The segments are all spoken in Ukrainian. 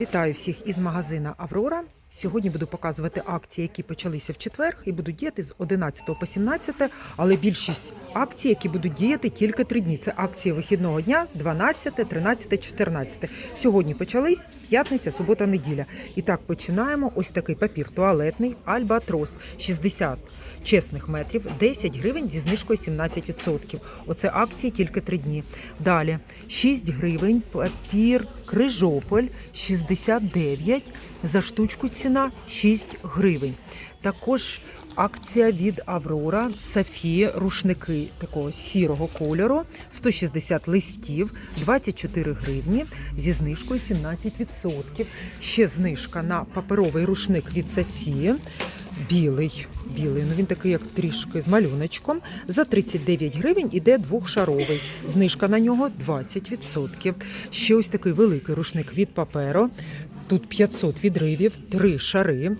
Вітаю всіх із магазина Аврора. Сьогодні буду показувати акції, які почалися в четвер і будуть діяти з 11 по 17, але більшість акцій, які будуть діяти тільки три дні. Це акції вихідного дня 12, 13, 14. Сьогодні почались п'ятниця, субота, неділя. І так починаємо. Ось такий папір туалетний Альбатрос 60 чесних метрів, 10 гривень зі знижкою 17%. Оце акції тільки три дні. Далі 6 гривень папір Крижополь 69 за штучку ціна 6 гривень. Також акція від Аврора Софія рушники такого сірого кольору 160 листів 24 гривні зі знижкою 17%. Ще знижка на паперовий рушник від Софії. Білий, білий, ну він такий, як трішки з малюночком. За 39 гривень іде двохшаровий. Знижка на нього 20%. Ще ось такий великий рушник від паперу. Тут 500 відривів, 3 шари,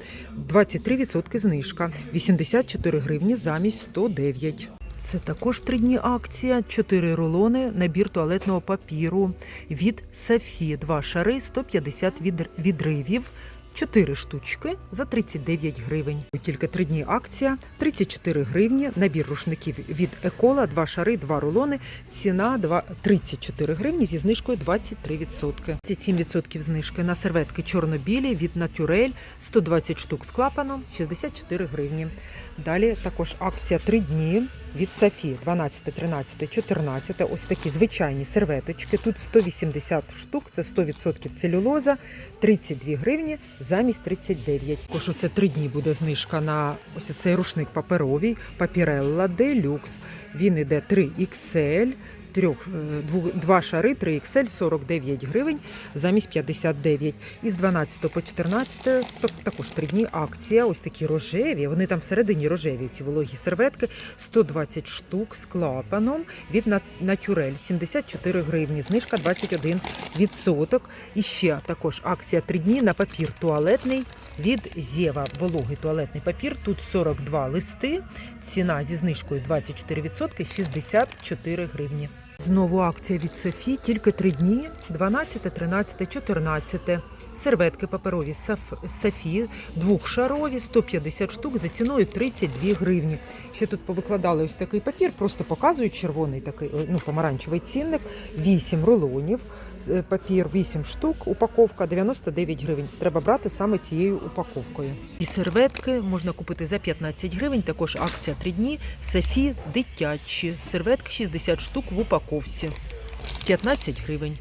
23% знижка, 84 гривні замість 109. Це також три дні акція, 4 рулони, набір туалетного папіру від Сафі, 2 шари, 150 відр- відривів. 4 штучки за 39 гривень. Тільки три дні акція, 34 гривні, набір рушників від Екола, 2 шари, 2 рулони, ціна 2, 34 гривні зі знижкою 23%. 37% знижки на серветки чорно-білі від Натюрель, 120 штук з клапаном, 64 гривні. Далі також акція 3 дні від Софі 12, 13, 14. Ось такі звичайні серветочки. Тут 180 штук, це 100% целюлоза, 32 гривні замість 39. Також оце 3 дні буде знижка на ось цей рушник паперовий Папірелла Делюкс. Він іде 3XL. Трьох, е, два шари 3XL 49 гривень замість 59. І з 12 по 14 так- також три дні акція. Ось такі рожеві. Вони там всередині рожеві ці вологі серветки. 120 штук з клапаном від На- Натюрель 74 гривні. Знижка 21 відсоток. І ще також акція три дні на папір туалетний від Зєва. Вологий туалетний папір. Тут 42 листи. Ціна зі знижкою 24%, 64 гривні. Знову акція від Софі, тільки три дні, 12, 13, 14. Серветки паперові Саф- Софі, двохшарові, 150 штук за ціною 32 гривні. Ще тут повикладали ось такий папір, просто показують червоний такий, ну, помаранчевий цінник, 8 рулонів, е, папір 8 штук, упаковка 99 гривень. Треба брати саме цією упаковкою. І серветки можна купити за 15 гривень, також акція 3 дні, Софі дитячі, серветки 60 штук в упаковці, 15 гривень.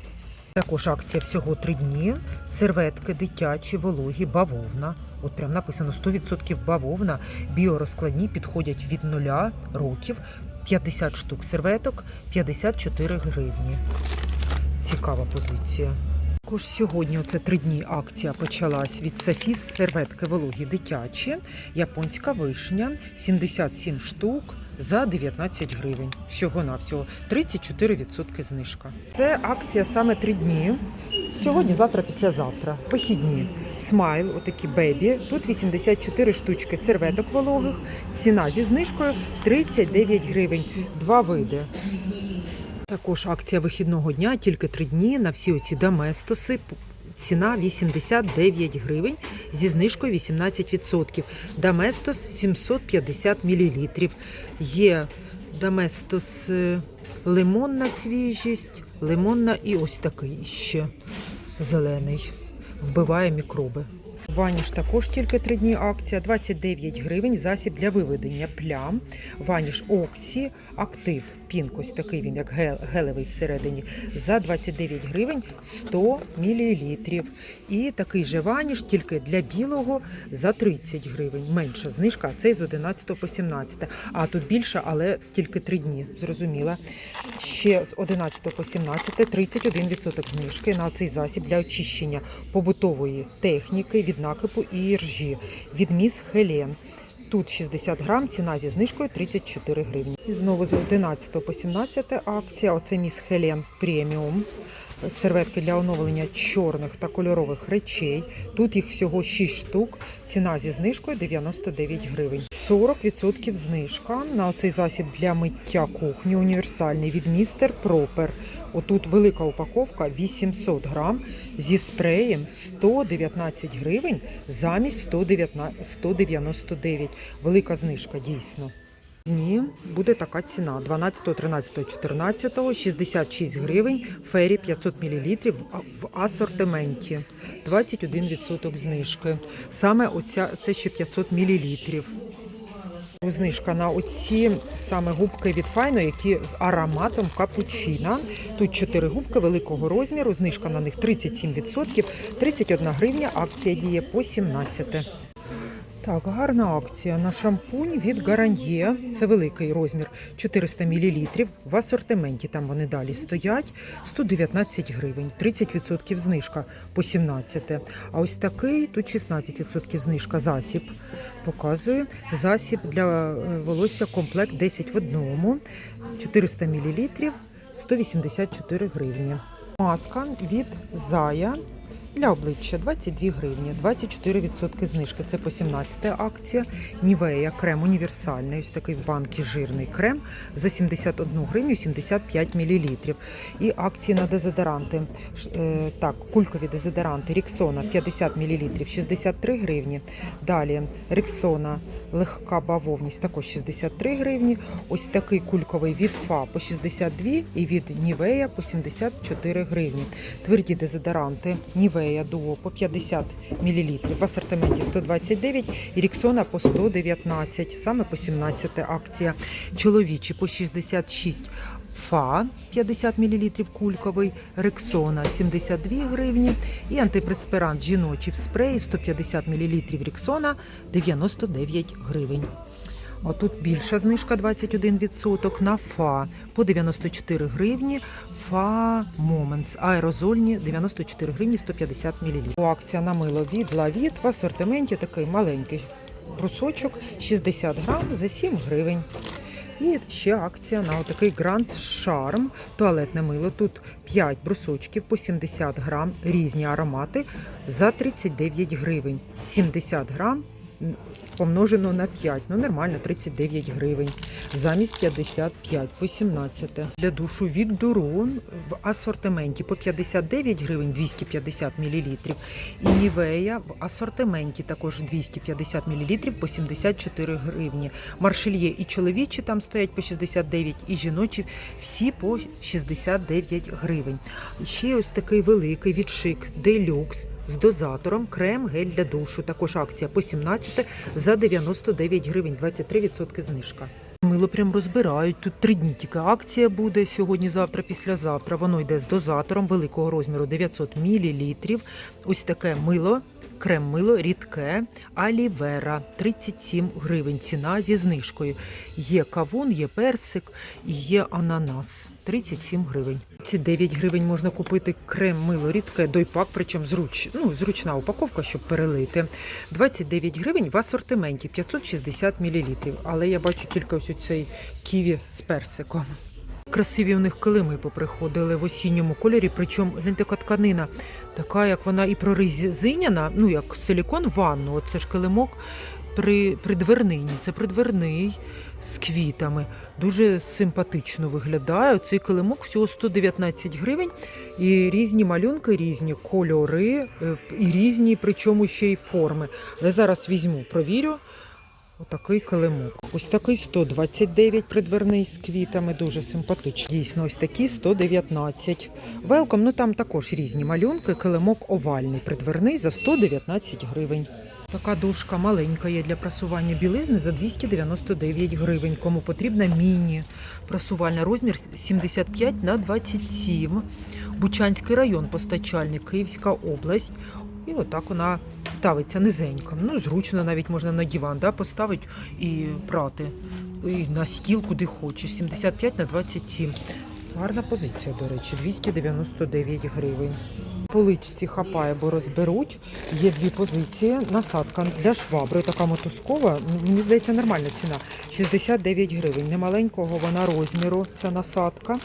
Також акція всього 3 дні. Серветки дитячі, вологі, бавовна. От прям написано 100% бавовна. Біорозкладні підходять від 0 років. 50 штук серветок, 54 гривні. Цікава позиція. Також сьогодні оце три дні акція почалась від Софіс серветки вологі дитячі, японська вишня, 77 штук за 19 гривень. Всього навсього 34% знижка. Це акція саме три дні. Сьогодні, завтра, післязавтра. Вихідні. Смайл, отакі бебі. Тут 84 штучки серветок вологих. Ціна зі знижкою 39 гривень. Два види. Також акція вихідного дня, тільки три дні на всі оці доместоси. Ціна 89 гривень зі знижкою 18%. Доместос 750 мл. Є доместос е, лимонна свіжість, лимонна і ось такий ще зелений. Вбиває мікроби. Ваніш також тільки три дні акція, 29 гривень, засіб для виведення плям. Ваніш Оксі, актив Пінк, ось такий він, як гел- гелевий всередині, за 29 гривень 100 мл. І такий же ваніш, тільки для білого, за 30 гривень. Менша знижка, а цей з 11 по 17. А тут більше, але тільки три дні, зрозуміла. Ще з 11 по 17 31% знижки на цей засіб для очищення побутової техніки від накипу і ржі від міс Хелен. Тут 60 грам, ціна зі знижкою 34 гривні. І знову з 11 по 17 акція. Оце міс Хелен преміум. Серветки для оновлення чорних та кольорових речей. Тут їх всього 6 штук. Ціна зі знижкою 99 гривень. 40% знижка на оцей засіб для миття кухні універсальний від містер Пропер. Отут велика упаковка 800 грам зі спреєм 119 гривень замість 119 199. Велика знижка дійсно. Ні, буде така ціна 12, 13, 14, 66 гривень, фері 500 мл в асортименті, 21% знижки. Саме оця це ще 500 мл. Знижка на оці саме губки від Файно, які з ароматом капучино. Тут 4 губки великого розміру, знижка на них 37%, 31 гривня, акція діє по 17. Так, гарна акція на шампунь від Гараньє. Це великий розмір 400 мл. В асортименті там вони далі стоять. 119 гривень, 30% знижка по 17. А ось такий тут 16% знижка засіб. Показую засіб для е, волосся комплект 10 в одному. 400 мл, 184 гривні. Маска від Зая для обличчя 22 гривні, 24% знижки. Це по 17 акція. Нівея крем універсальний, ось такий в банки жирний крем за 71 гривню 75 мл. І акції на дезодоранти. Е, Так, кулькові дезодоранти Ріксона 50 мл 63 гривні. Далі Ріксона легка бавовність також 63 гривні. Ось такий кульковий від ФА по 62 і від Нівея по 74 гривні. Тверді дезодоранти Нівея Дуо по 50 мл в асортименті 129 і Ріксона по 119, саме по 17 акція. Чоловічі по 66 Фа 50 мл кульковий, Рексона 72 гривні і антипреспирант жіночий в спреї 150 мл Рексона 99 гривень. А тут більша знижка 21% на ФА по 94 гривні. ФА Моментс аерозольні 94 гривні 150 мл. Акція на мило від Лавіт в асортименті такий маленький брусочок 60 грам за 7 гривень. І ще акція на отакий Grand Charm туалетне мило. Тут 5 брусочків по 70 грам, різні аромати за 39 гривень. 70 грам помножено на 5, ну нормально 39 гривень. Замість 55 по 17. Для душу від Дурон в асортименті по 59 гривень 250 мл. І Нівея в асортименті також 250 мл по 74 гривні. Маршельє і чоловічі там стоять по 69, і жіночі всі по 69 гривень. Ще ось такий великий відшик делюкс з дозатором крем гель для душу. Також акція по 17 за 99 гривень, 23% знижка. Мило прям розбирають. Тут три дні тільки акція буде сьогодні, завтра, післязавтра. Воно йде з дозатором великого розміру 900 мл. Ось таке мило. Крем-мило рідке Алівера 37 гривень. Ціна зі знижкою. Є кавун, є персик є ананас 37 гривень. Ці 9 гривень можна купити крем-мило рідке дойпак, причому зруч, ну, зручна упаковка, щоб перелити. 29 гривень в асортименті 560 мл. Але я бачу тільки ось цей ківі з персиком. Красиві у них килими поприходили в осінньому кольорі, причому гляньте, яка тканина, така, як вона і прорезиняна, ну як силікон ванну. От це ж килимок при, придвернині, це придверний з квітами. Дуже симпатично виглядає. Цей килимок всього 119 гривень. І різні малюнки, різні кольори е, і різні, причому ще й форми. Але зараз візьму, провірю. Отакий килимок. Ось такий 129 придверний з квітами, дуже симпатичний. Дійсно, ось такі 119. Велком, ну там також різні малюнки. Килимок овальний придверний за 119 гривень. Така дошка маленька є для прасування білизни за 299 гривень. Кому потрібна міні. Прасувальний розмір 75 на 27. Бучанський район постачальник, Київська область. І отак вона ставиться низенько. Ну, зручно навіть можна на диван да, поставити і прати. І на стіл, куди хочеш. 75 на 27. Гарна позиція, до речі, 299 гривень. Поличці хапає, бо розберуть. Є дві позиції. Насадка для швабри, така мотузкова. Мені здається, нормальна ціна. 69 гривень. Немаленького вона розміру, ця насадка.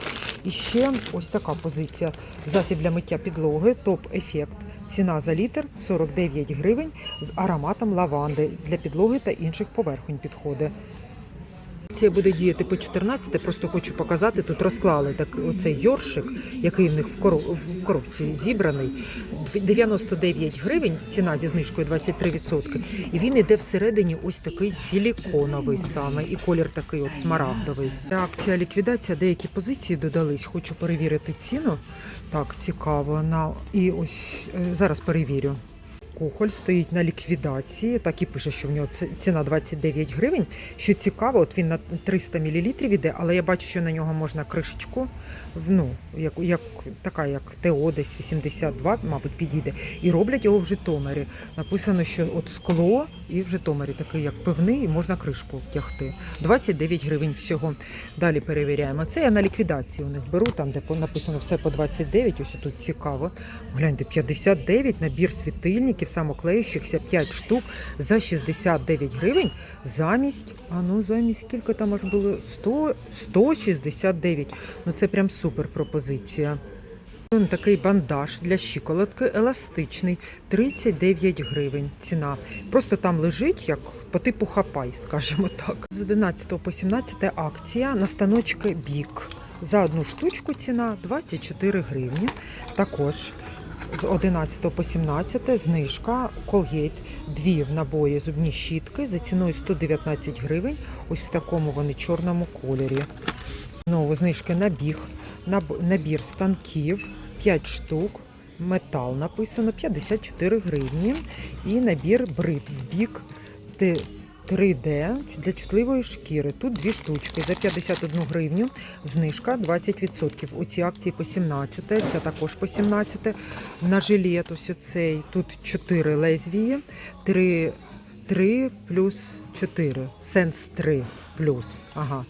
І ще ось така позиція. Засіб для миття підлоги, топ-ефект. Ціна за літр 49 гривень з ароматом лаванди для підлоги та інших поверхонь підходить. Це буде діяти по 14, просто хочу показати. Тут розклали так оцей йоршик, який в них в, коро- в коробці зібраний. 99 гривень, ціна зі знижкою 23%. І він іде всередині ось такий силіконовий саме, і колір такий от смарагдовий. Це акція ліквідація, деякі позиції додались. Хочу перевірити ціну. Так, цікаво. На і ось е, зараз перевірю. Кухоль стоїть на ліквідації, так і пише, що в нього ціна 29 гривень. Що цікаво, от він на 300 мл іде, але я бачу, що на нього можна кришечку, ну, як, як, така як ТО, десь 82, мабуть, підійде. І роблять його в Житомирі. Написано, що от скло і в Житомирі такий, як пивний, і можна кришку втягти. 29 гривень всього. Далі перевіряємо. Це я на ліквідації у них беру, там, де написано все по 29, ось тут цікаво. Гляньте, 59 набір світильників самоклеючихся 5 штук за 69 гривень замість, а ну замість скільки там аж було 100, 169. Ну це прям супер пропозиція. Такий бандаж для щиколотки еластичний 39 гривень ціна. Просто там лежить як по типу хапай, скажімо так. З 11 по 17 акція на станочки бік. За одну штучку ціна 24 гривні. Також з 11 по 17 знижка Colgate. Дві в наборі зубні щітки за ціною 119 гривень. Ось в такому вони чорному кольорі. Знову знижки на біг, набір станків 5 штук. Метал написано 54 гривні. І набір бритв бік 3D для чутливої шкіри. Тут дві штучки за 51 гривню. Знижка 20%. У цій акції по 17, це також по 17. На жилет ось оцей. Тут 4 лезвії, 3, 3 плюс 4. Сенс 3 плюс. Ага.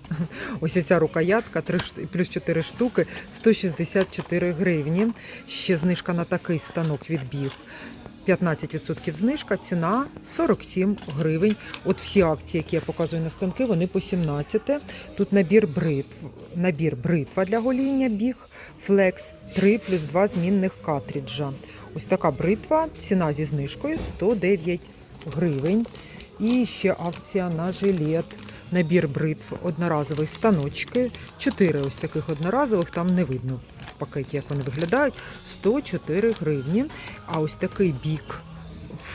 Ось ця рукоятка 3 плюс 4 штуки 164 гривні. Ще знижка на такий станок від біг. 15% знижка, ціна 47 гривень. От всі акції, які я показую на станки, вони по 17. Тут набір бритв, набір бритва для гоління біг, флекс 3 плюс 2 змінних картриджа. Ось така бритва, ціна зі знижкою 109 гривень. І ще акція на жилет. Набір бритв, одноразові станочки. Чотири ось таких одноразових, там не видно в пакеті, як вони виглядають. 104 гривні. А ось такий бік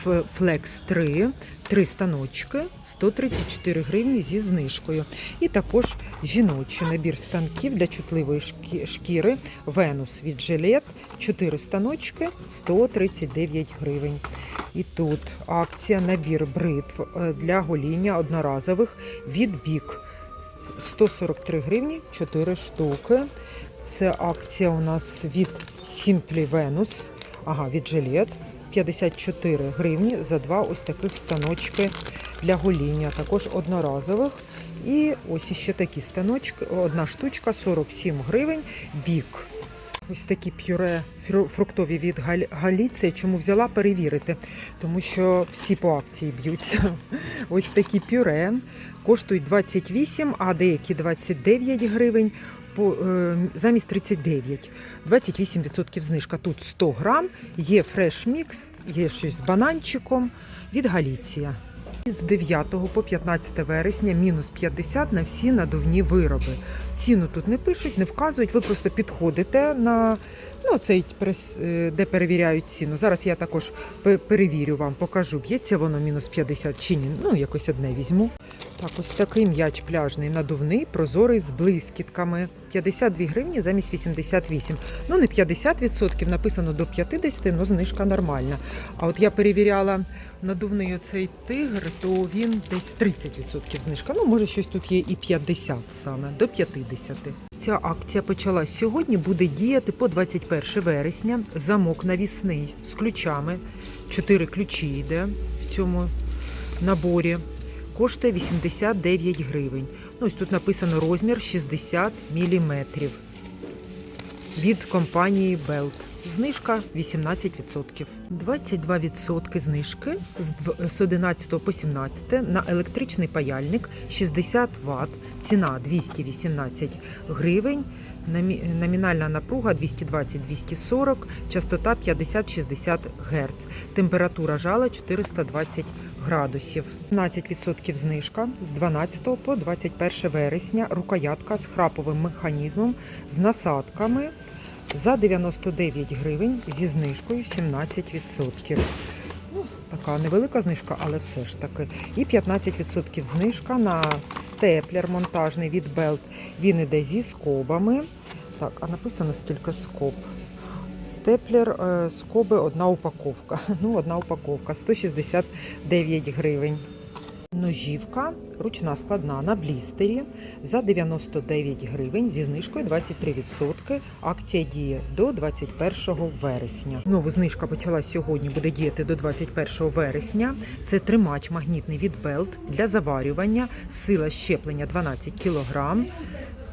Flex 3, три станочки, 134 гривні зі знижкою. І також жіночий набір станків для чутливої шкіри Venus від Gillette, 4 станочки, 139 гривень. І тут акція набір бритв е, для гоління одноразових від бік. 143 гривні 4 штуки. Це акція у нас від Simply Venus, ага, від Gillette. 54 гривні за два ось таких станочки для гоління, також одноразових. І ось іще такі станочки, одна штучка 47 гривень, бік. Ось такі пюре фруктові від Галіції. Чому взяла перевірити? Тому що всі по акції б'ються. Ось такі пюре коштують 28, а деякі 29 гривень по, е, замість 39. 28% знижка. Тут 100 грам, є фреш мікс, є щось з бананчиком від Галіція. З 9 по 15 вересня мінус 50 на всі надувні вироби. Ціну тут не пишуть, не вказують. Ви просто підходите на ну, цей е, де перевіряють ціну. Зараз я також перевірю вам, покажу, б'ється воно мінус 50 чи ні. Ну, якось одне візьму. Так, ось такий м'яч пляжний, надувний, прозорий з блискітками. 52 гривні замість 88. Ну, не 50%, написано до 50, але знижка нормальна. А от я перевіряла надувний оцей тигр, то він десь 30% знижка. Ну, може, щось тут є і 50 саме, до 50. Ця акція почалась сьогодні, буде діяти по 21 вересня. Замок навісний з ключами. Чотири ключі йде в цьому наборі. Коштує 89 гривень. Ну, ось тут написано розмір 60 мм. Від компанії Belt. Знижка 18%. 22% знижки з 11 по 17 на електричний паяльник 60 Вт. Ціна 218 гривень. Номі- Номінальна напруга 220-240, частота 50-60 Гц. Температура жала 420 градусів. 15% знижка з 12 по 21 вересня. Рукоятка з храповим механізмом, з насадками за 99 гривень зі знижкою 17%. Така невелика знижка, але все ж таки. І 15% знижка на степлер монтажний від Belt. Він іде зі скобами. Так, а написано скільки скоб. Степлер е, скоби одна упаковка. Ну, одна упаковка 169 гривень. Ножівка ручна складна на блістері за 99 гривень зі знижкою 23%. Акція діє до 21 вересня. Знову знижка почалась сьогодні, буде діяти до 21 вересня. Це тримач магнітний від Belt для заварювання, сила щеплення 12 кг.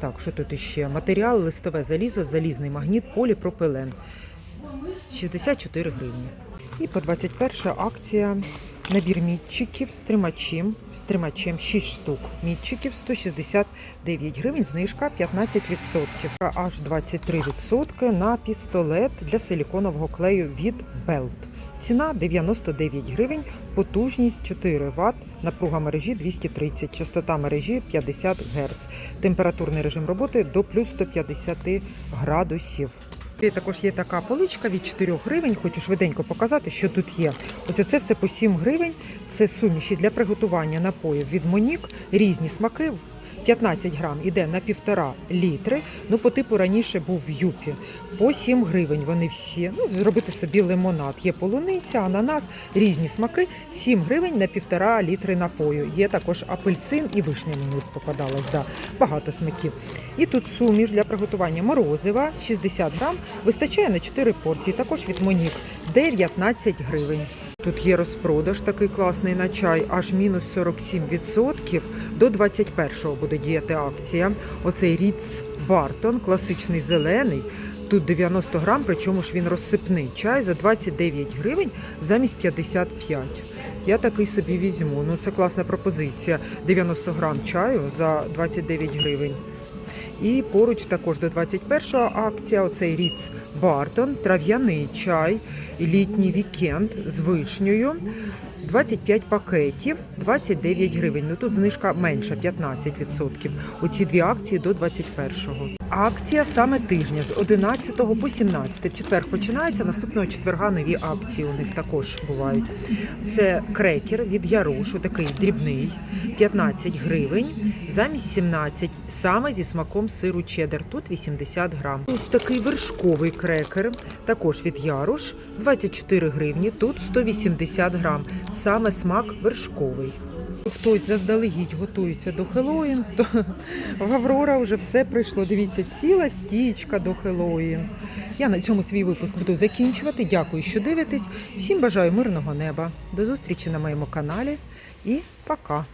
Так, що тут іще? Матеріал, листове залізо, залізний магніт, поліпропилен. 64 гривні. І по 21 акція набір мітчиків з тримачем, з тримачем 6 штук. Мітчиків 169 гривень, знижка 15%. Аж 23% на пістолет для силіконового клею від Belt. Ціна 99 гривень, потужність 4 Вт, напруга мережі 230, частота мережі 50 Гц. Температурний режим роботи до плюс 150 градусів. І також є така поличка від 4 гривень. Хочу швиденько показати, що тут є. Ось оце все по 7 гривень. Це суміші для приготування напоїв від Монік, різні смаки. 15 грам іде на півтора літри. Ну, по типу раніше був в юпі. По 7 гривень вони всі. Ну, зробити собі лимонад. Є полуниця, ананас, різні смаки. 7 гривень на півтора літри напою. Є також апельсин і вишня мені ось попадалась. Да. Багато смаків. І тут суміш для приготування морозива 60 грам. Вистачає на 4 порції. Також від Монік 19 гривень. Тут є розпродаж такий класний на чай, аж мінус 47%. До 21-го буде діяти акція. Оцей Ріц Бартон, класичний зелений. Тут 90 грам, причому ж він розсипний чай за 29 гривень замість 55. Я такий собі візьму. Ну це класна пропозиція. 90 грам чаю за 29 гривень. І поруч також до 21-го акція оцей Ріц Бартон, трав'яний чай, літній вікенд з вишнею. 25 пакетів, 29 гривень. Ну тут знижка менша, 15%. Оці дві акції до 21-го. Акція саме тижня з 11 по 17. В четвер починається, наступного четверга нові акції у них також бувають. Це крекер від Ярушу, такий дрібний, 15 гривень, замість 17, саме зі смаком сиру чеддер, тут 80 грам. Ось такий вершковий крекер, також від Яруш, 24 гривні, тут 180 грам, саме смак вершковий. Хтось заздалегідь готується до Хеллоїн, то в Аврора вже все прийшло. Дивіться, ціла стічка до Хеллоїн. Я на цьому свій випуск буду закінчувати. Дякую, що дивитесь. Всім бажаю мирного неба. До зустрічі на моєму каналі і пока.